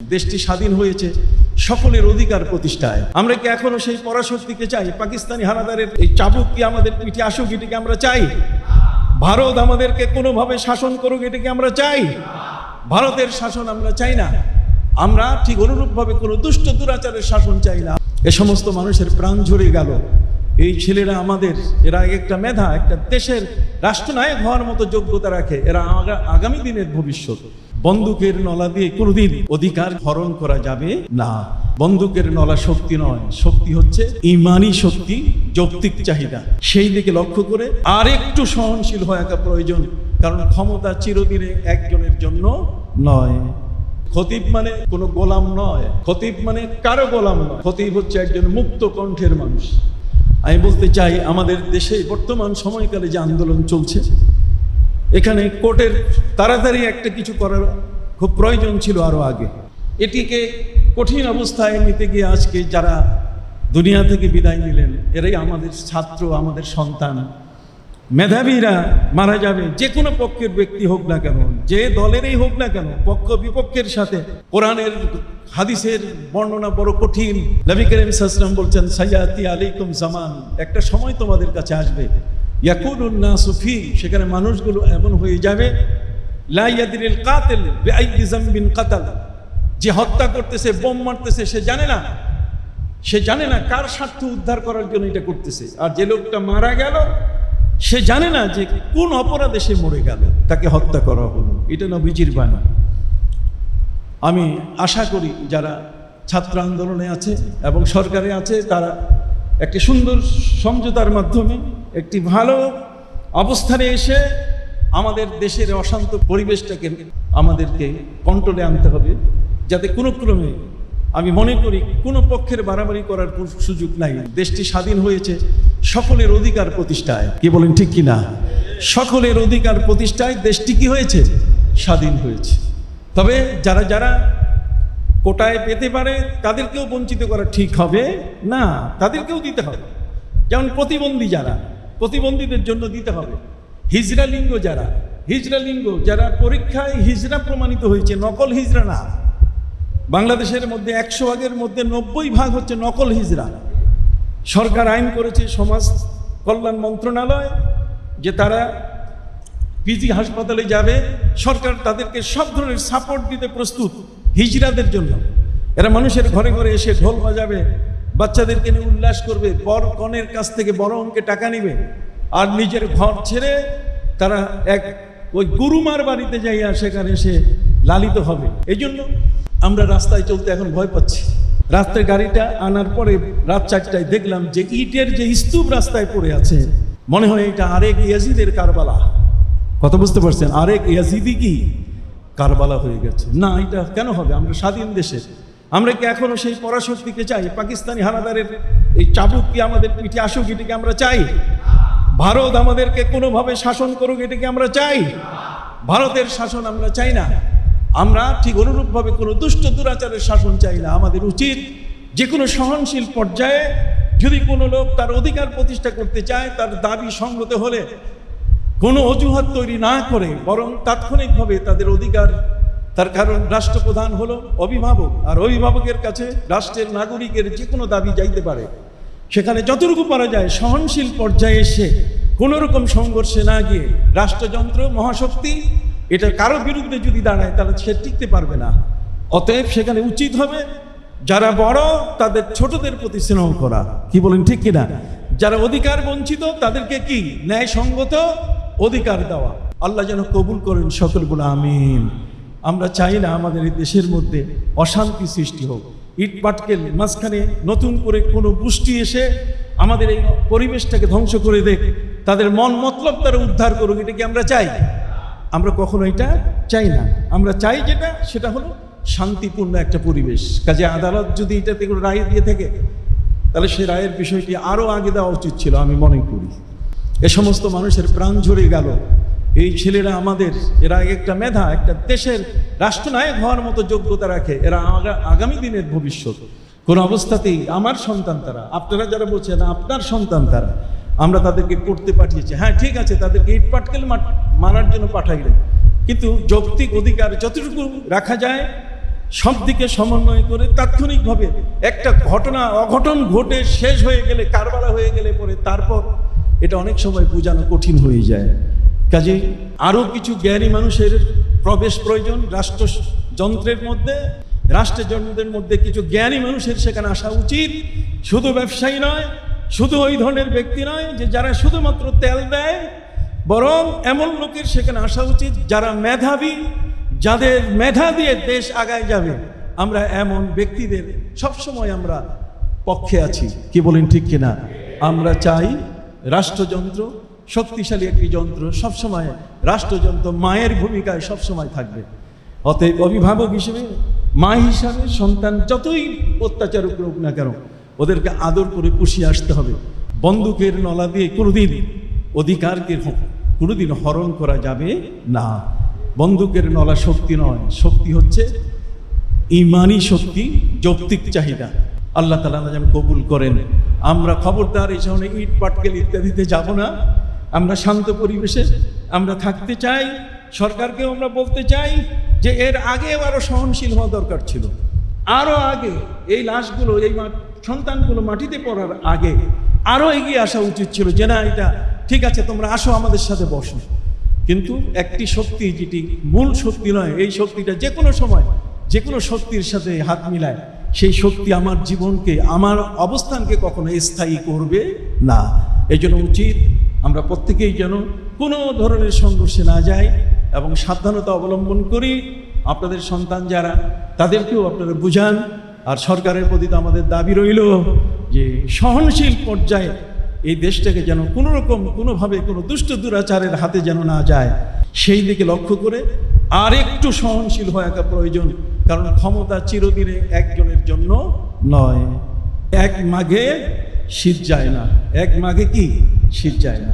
দেশটি স্বাধীন হয়েছে সকলের অধিকার প্রতিষ্ঠায়। আমরা কি এখনও সেই পরাশক্তিকে চাই? পাকিস্তানি হানাদারের এই চাবুক কি আমাদের পিঠে আসুক এটাকে আমরা চাই? ভারত আমাদেরকে কোনোভাবে শাসন করুক এটাকে আমরা চাই? ভারতের শাসন আমরা চাই না। আমরা ঠিক অনুরূপভাবে কোনো দুষ্ট দুরাচারের শাসন চাই না। এ সমস্ত মানুষের প্রাণ ঝরে গেল। এই ছেলেরা আমাদের, এরা একটা মেধা, একটা দেশের রাষ্ট্রনায়ক হওয়ার মতো যোগ্যতা রাখে। এরা আগামী দিনের ভবিষ্যৎ। বন্দুকের নলা দিয়ে কোনোদিন অধিকার হরণ করা যাবে না। বন্দুকের নলা শক্তি নয়, শক্তি হচ্ছে ইমানি শক্তি, যৌক্তিক চাহিদা। সেই দিকে লক্ষ্য করে আর একটু সহনশীল হওয়া প্রয়োজন, কারণ ক্ষমতা চিরদিনে একজনের জন্য নয়। খতিব মানে কোনো গোলাম নয়, খতিব মানে কারও গোলাম নয়। খতিব হচ্ছে একজন মুক্ত কণ্ঠের মানুষ। আমি বলতে চাই, আমাদের দেশে বর্তমান সময়কালে যে আন্দোলন চলছে এখানে কোর্টের তাড়াতাড়ি একটা কিছু করার খুব প্রয়োজন ছিল আরও আগে। এটিকে কঠিন অবস্থায় নিতে গিয়ে আজকে যারা দুনিয়া থেকে বিদায় নিলেন, এরাই আমাদের ছাত্র, আমাদের সন্তান। মেধাবীরা মারা যাবে, যে কোনো পক্ষের ব্যক্তি হোক না কেন, যে দলেরই হোক না কেন, পক্ষ বিপক্ষের সাথে। কোরআনের হাদিসের বর্ণনা বড় কঠিন। নবী করিম সাসলাম বলছেন, সাইয়াতি আলাইকুম জামান। একটা সময় তোমাদের কাছে আসবে। ইয়াকুলুন নাসু ফি, সেখানে মানুষগুলো এমন হয়ে যাবে, লা ইয়াদরিল কাতিল কাতাল। যে হত্যা করতেছে, বোম মারতেছে, সে জানে না। সে জানে না কার স্বার্থ উদ্ধার করার জন্য এটা করতেছে। আর যে লোকটা মারা গেল, সে জানে না যে কোন অপরাধে সে মরে গেল। তাকে হত্যা করা হলো। এটা নবীজির বাণী। আমি আশা করি যারা ছাত্র আন্দোলনে আছে এবং সরকারে আছে, তারা একটি সুন্দর সমঝোতার মাধ্যমে একটি ভালো অবস্থানে এসে আমাদের দেশের অশান্ত পরিবেশটাকে আমাদেরকে কন্ট্রোলে আনতে হবে। যাতে কোনো ক্রমে আমি মনে করি কোনো পক্ষের বাড়াবাড়ি করার সুযোগ নাই। দেশটি স্বাধীন হয়েছে সকলের অধিকার প্রতিষ্ঠায়। কি বলেন ঠিক কি না সকলের অধিকার প্রতিষ্ঠায় দেশটি কি হয়েছে? স্বাধীন হয়েছে। তবে যারা যারা কোটায় পেতে পারে, তাদেরকেও বঞ্চিত করা ঠিক হবে? না, তাদেরকেও দিতে হবে। যেমন প্রতিবন্ধী যারা, প্রতিবন্ধীদের জন্য দিতে হবে। হিজরা লিঙ্গ যারা, হিজরা লিঙ্গ যারা পরীক্ষায় হিজরা প্রমাণিত হয়েছে, নকল হিজরা না। বাংলাদেশের মধ্যে একশো ভাগের মধ্যে নব্বই ভাগ হচ্ছে নকল হিজরা। সরকার আইন করেছে, সমাজ কল্যাণ মন্ত্রণালয়, যে তারা পিজি হাসপাতালে যাবে, সরকার তাদেরকে সব ধরনের সাপোর্ট দিতে প্রস্তুত। হিজড়াদের জন্য। এরা মানুষের ঘরে ঘরে এসে ঢোল বাজাবে, বাচ্চাদেরকে নিয়ে উল্লাস করবে, বর কনের কাছ থেকে বড় অঙ্কে টাকা নিবে। আর নিজের ঘর ছেড়ে তারা এক ওই গুরুমার বাড়িতে যাইয়া সেখানে এসে লালিত হবে। এই জন্য আমরা রাস্তায় চলতে এখন ভয় পাচ্ছি। রাস্তায় গাড়িটা আনার পরে রাত চারটায় দেখলাম যে ইটের যে স্তূপ রাস্তায় পড়ে আছে, মনে হয় এটা আরেক ইয়াজিদের কারবালা। কথা বুঝতে পারছেন? আরেক ইয়াজিদি কি? কারবালা হয়ে গেছে। না, এটা কেন হবে? আমরা স্বাধীন দেশে আমরা কি এখনও সেই পরাশক্তিকে চাই? পাকিস্তানি হানাদারের এই চাবুক কি আমাদের পিঠে আসুক এটিকে আমরা চাই? ভারত আমাদেরকে কোনোভাবে শাসন করুক এটাকে আমরা চাই? ভারতের শাসন আমরা চাই না। আমরা ঠিক অনুরূপভাবে কোনো দুষ্ট দুরাচারের শাসন চাই না। আমাদের উচিত যে কোনো সহনশীল পর্যায়ে যদি কোনো লোক তার অধিকার প্রতিষ্ঠা করতে চায়, তার দাবি সঙ্গত হলে কোনো অজুহাত তৈরি না করে বরং তাৎক্ষণিকভাবে তাদের অধিকার, তার কারণ রাষ্ট্রপ্রধান হলো অভিভাবক, আর অভিভাবকের কাছে রাষ্ট্রের নাগরিকের যে কোনো দাবি যাইতে পারে। সেখানে যতটুকু পারা যায় সহনশীল পর্যায়ে এসে কোনো রকম সংঘর্ষে না গিয়ে রাষ্ট্রযন্ত্র, মহাশক্তি, এটা কারও বিরুদ্ধে যদি দাঁড়ায় তাহলে সে টিকতে পারবে না। অতএব সেখানে উচিত হবে যারা বড়, তাদের ছোটদের প্রতি স্নেহ করা। কি বলেন, ঠিক কিনা? যারা অধিকার বঞ্চিত, তাদেরকে কি ন্যায়সঙ্গত অধিকার দেওয়া। আল্লাহ যেন কবুল করেন সকলগুলো, আমিন। আমরা চাই না আমাদের এই দেশের মধ্যে অশান্তি সৃষ্টি হোক। ইট পাটকেল মাঝখানে নতুন করে কোনো পুষ্টি এসে আমাদের এই পরিবেশটাকে ধ্বংস করে দেখ তাদের মন মতলব তারা উদ্ধার করুক, এটা কি আমরা চাই? আমরা কখনো এটা চাই না। আমরা চাই যেটা, সেটা হলো শান্তিপূর্ণ একটা পরিবেশ। কাজে আদালত যদি এটাতে কোনো রায় দিয়ে থাকে, তাহলে সে রায়ের বিষয়টি আরও আগে দেওয়া উচিত ছিল, আমি মনে করি। এ সমস্ত মানুষের প্রাণ ঝরে গেল। এই ছেলেরা আমাদের, এরা একটা মেধা, একটা দেশের রাষ্ট্রনায়ক হওয়ার মতো যোগ্যতা রাখে। এরা আগামী দিনের ভবিষ্যৎ। কোনো অবস্থাতেই আমার সন্তান তারা, আপনারা যারা বলছেন আপনার সন্তান তারা, আমরা তাদেরকে পড়তে পাঠিয়েছি। হ্যাঁ ঠিক আছে, তাদেরকে ইট পাটকেল মারার জন্য পাঠাইলেন। কিন্তু যৌক্তিক অধিকার যতটুকু রাখা যায় সব দিকে সমন্বয় করে তাৎক্ষণিকভাবে একটা ঘটনা, অঘটন ঘটে, শেষ হয়ে গেলে, কারবালা হয়ে গেলে পরে তারপর এটা অনেক সময় বোঝানো কঠিন হয়ে যায়। কাজে আরও কিছু জ্ঞানী মানুষের প্রবেশ প্রয়োজন রাষ্ট্র যন্ত্রের মধ্যে রাষ্ট্রযন্ত্রের মধ্যে কিছু জ্ঞানী মানুষের সেখানে আসা উচিত। শুধু ব্যবসায়ী নয়, শুধু ওই ধরনের ব্যক্তি নয় যে যারা শুধুমাত্র তেল দেয়, বরং এমন লোকের সেখানে আসা উচিত যারা মেধাবী, যাদের মেধা দিয়ে দেশ আগায় যাবে। আমরা এমন ব্যক্তিদের সবসময় আমরা পক্ষে আছি। কি বলেন ঠিক কিনা? আমরা চাই রাষ্ট্রযন্ত্র, শক্তিশালী একটি যন্ত্র সবসময়, রাষ্ট্রযন্ত্র মায়ের ভূমিকায় সবসময় থাকবে। অতএব অভিভাবক হিসেবে, মা হিসাবে সন্তান যতই অত্যাচার করুক না কেন, ওদেরকে আদর করে পুষিয়ে আসতে হবে। বন্দুকের নলা দিয়ে কোনোদিন অধিকারকে কোনোদিন হরণ করা যাবে না। বন্দুকের নলা শক্তি নয়, শক্তি হচ্ছে ইমানি শক্তি, যৌক্তিক চাহিদা। আল্লাহ তালা যেন কবুল করেন। আমরা খবরদার, এই ধরনের ইট পাটকেল ইত্যাদিতে যাব না। আমরা শান্ত পরিবেশে আমরা থাকতে চাই। সরকারকেও আমরা বলতে চাই যে এর আগে আরও সহনশীল হওয়া দরকার ছিল। আরও আগে এই লাশগুলো, এই সন্তানগুলো মাটিতে পড়ার আগে আরও এগিয়ে আসা উচিত ছিল যে না, এটা ঠিক আছে, তোমরা আসো আমাদের সাথে বসো। কিন্তু একটি শক্তি যেটি মূল শক্তি নয়, এই শক্তিটা যে কোনো সময় যে কোনো শক্তির সাথে হাত মিলায়। সেই শক্তি আমার জীবনকে, আমার অবস্থানকে কখনো স্থায়ী করবে না। এই জন্য উচিত আমরা প্রত্যেকেই যেন কোনো ধরনের সংঘর্ষে না যাই এবং সাবধানতা অবলম্বন করি। আপনাদের সন্তান যারা, তাদেরকেও আপনারা বুঝান। আর সরকারের প্রতি তো আমাদের দাবি রইল যে সহনশীল পর্যায়ে এই দেশটাকে যেন কোনো রকম কোনোভাবে কোনো দুষ্ট দুরাচারের হাতে যেন না যায়। সেই দিকে লক্ষ্য করে আর একটু সহনশীল হওয়া প্রয়োজন। কারণ ক্ষমতা চিরদিনে একজনের জন্য নয়। এক মাঘে শীত যায় না। এক মাঘে কি? শীত যায় না।